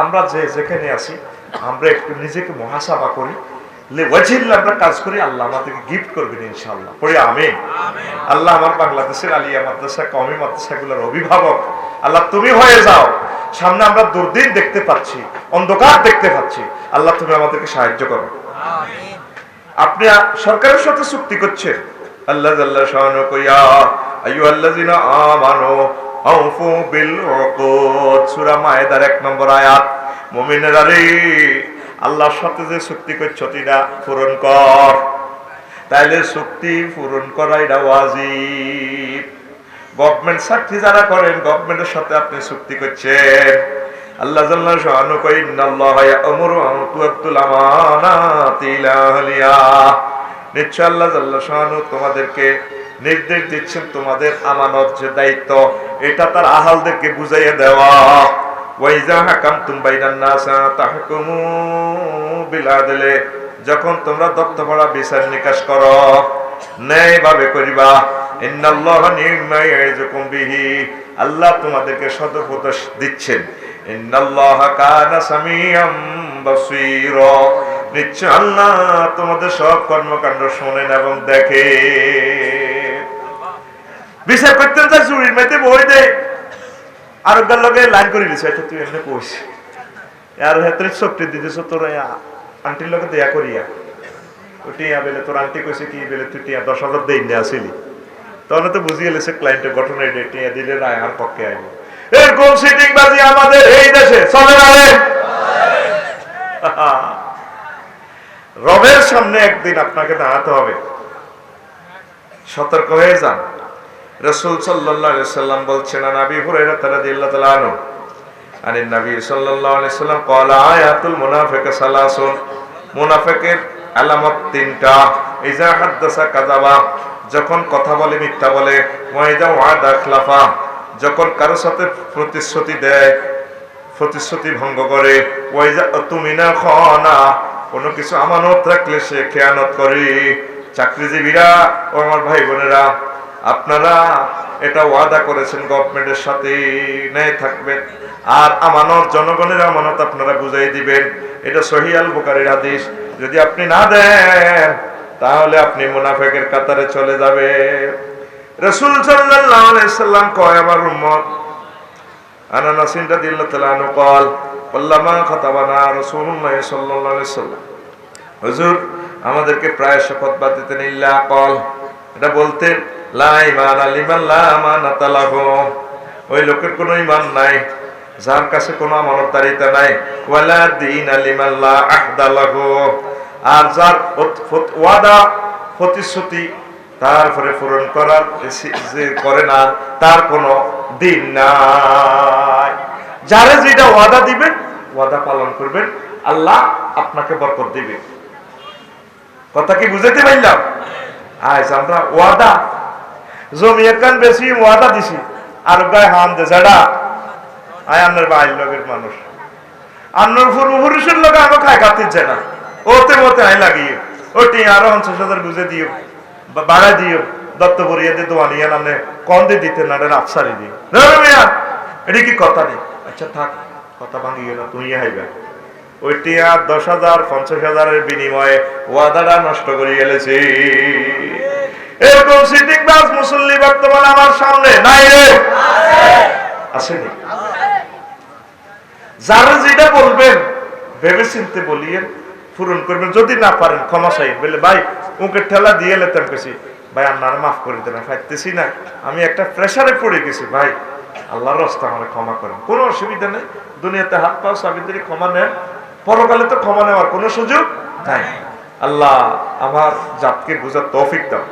আমরা যে যেখানে আছি আমরা একটু নিজেকে মহাসাবা করি। আমরা কাজ করি আল্লাহ আমাদেরকে গিফট করবেন ইনশাআল্লাহ। পড়ি আমিন। আল্লাহ আমার বাংলাদেশের আলিয়া মাদ্রাসা কমি মাদ্রাসাগুলোর অভিভাবক। আল্লাহ তুমি হয়ে যাও। সামনে আমরা দুর্দিন দেখতে পাচ্ছি অন্ধকার দেখতে পাচ্ছি। আল্লাহ তুমি আমাদেরকে সাহায্য করো। আপনি সরকারের সাথে চুক্তি করছেন? আল্লাহ আল্লাহ শাহানু কইয়া আইয়ু আল্লাযিনা আমানু আউফু বিল উকুদ। সূরা মায়েদার এক নম্বর আয়াত। মুমিনেরা রে আল্লাহর সাথে যে চুক্তি করছ এটা পূরণ কর। তাইলে চুক্তি পূরণ করা এটা ওয়াজিব। গভর্নমেন্ট চাকরি যারা করেন, গভর্নমেন্টের সাথে আপনি চুক্তি করছেন। আল্লাহ জাল্লাহ শাহানু কই ইন্নাল্লাহ ইয়া'মুরু আন তুআদ্দুল আমানাতি ইলা আহলিহা। নিশ্চয় আল্লাহ জাল্লাহ শাহানু তোমাদেরকে নির্দেশ দিচ্ছেন তোমাদের আমানত যে দায়িত্ব। এটা তার আহালদেরকে বুঝাইয়া দেওয়া। ওয়াইজা বিল যখন তোমরা দত্তপড়া বিচার নিকাশ করো ন্যায় ভাবে করিবা। ইন্নাল্লাহ নিম্মা ইয়াইজুকুম বিহি। আল্লাহ তোমাদেরকে সদুপদেশ দিচ্ছেন। নিশ্চয় আল্লাহ তোমাদের সব কর্মকাণ্ড শোনেন এবং দেখে বিচার করতেন যা চুরির মেতে বই দে আর লগে লাইন করে দিছে, এটা তুই এমনি কইস। আর হেতরে শক্তি দিতেছ তোর আন্টির লগে দেয়া করিয়া। ওটি বেলে, তোর আন্টি কইছে কি বেলে, তুই টিয়া দশ হাজার দেই না আসিলি। তখন তো বুঝিয়ে লেছে ক্লায়েন্টের ঘটনা এটা, টিয়া দিলে রায় আর পক্ষে আইব। এরকম সিটিং বাজি আমাদের এই দেশে? চলে না রবের সামনে একদিন আপনাকে দাঁড়াতে হবে। সতর্ক হয়ে যান। রসুল সাল্লাহ সাল্লাম বলছেন নাবি হুরাইরা তারা দিল্লা তালা আনো আনি নাবি সাল্লাহ সাল্লাম কলা আয়াতুল মুনাফেকে সালাসুন। মুনাফেকের আলামত তিনটা। ইজা হাদ্দাসা কাজাবা যখন কথা বলে, মিথ্যা বলে। ওয়াইদা ওয়াদা খিলাফা। যখন কারও সাথে প্রতিশ্রুতি দেয়, প্রতিশ্রুতি ভঙ্গ করে। ওয়াইজা তুমি না খনা। কোনো কিছু আমানত রাখলে সে খেয়ানত করে। চাকরিজীবীরা ও আমার ভাই বোনেরা আপনারা এটা ওয়াদা করেছেন গভর্নমেন্টের সাথে ন্যায় থাকবেন আর আমানত জনগণের আমানত আপনারা বুঝাই দিবেন এটা সহিয়াল বুকারির হাদিস যদি আপনি না দেন তাহলে আপনি মুনাফেকের কাতারে চলে যাবে রসুল সাল্লাল্লাহু আলাইহি সাল্লাম কয় আমার উম্মত আনা নাসিন রাদিয়াল্লাহু তাআলা আনহু قال واللما خطبنا رسول الله صلى الله عليه وسلم হুজুর আমাদেরকে প্রায় শপথ বাদ দিতেন ইল্লা কল এটা আমানাতা ওই লোকের কোনো ইমান নাই, যার কাছে কোনো আমানতদারিতা নাই। দিন আলিমান লা আর যার ওয়াদা, প্রতিশ্রুতি তারপরে পূরণ করার যে করে না, তার কোনো দিন নাই। যারা যেটা ওয়াদা দিবেন, ওয়াদা পালন করবেন, আল্লাহ আপনাকে বরকত দিবে। কথা কি বুঝাইতে পারলাম? আজ আমরা ওয়াদা। জমি একান বেশি, ওয়াদা দিছি। আর গায়ে হাম দে জাডা আয় আপনার বাইর লগের মানুষ। আপনার পূর্বপুরুষের লোক আমার খায়, খাতির না। ওতে মতে আয় লাগিয়ে। ওটি আরও পঞ্চাশ হাজার বুঝে দিও বাড়া দিও। দত্ত পরিয়ে দিয়ে দোয়ানিয়া নামে কম দিয়ে দিতে না, এটা আফসারি দিও এটা কি কথা নেই আচ্ছা থাক, কথা ভাঙিয়ে না তুই হাইবা। ওইটি আর দশ হাজার, পঞ্চাশ হাজারের বিনিময়ে ওয়াদাটা নষ্ট করে গেলেছে এরকম সিটিং বাস মুসল্লি বর্তমান আমার সামনে নাই রে। আসেনি। যারা যেটা বলবেন ভেবে চিনতে বলিয়েন পূরণ করবেন। যদি না পারেন, ক্ষমা চাই। বলে, ভাই ওকে ঠেলা দিয়ে লেতাম গেছি ভাই আপনার মাফ করে দেন পাইতেছি না। আমি একটা প্রেসারে পড়ে গেছি, ভাই। আল্লাহর রাস্তা আমার ক্ষমা করেন। কোনো অসুবিধা নেই। দুনিয়াতে হাত পাও সাবিত্রী ক্ষমা নেন পরকালে তো ক্ষমা নেওয়ার কোনো সুযোগ নাই। আল্লাহ আমার জাতকে বোঝার তৌফিক দাও।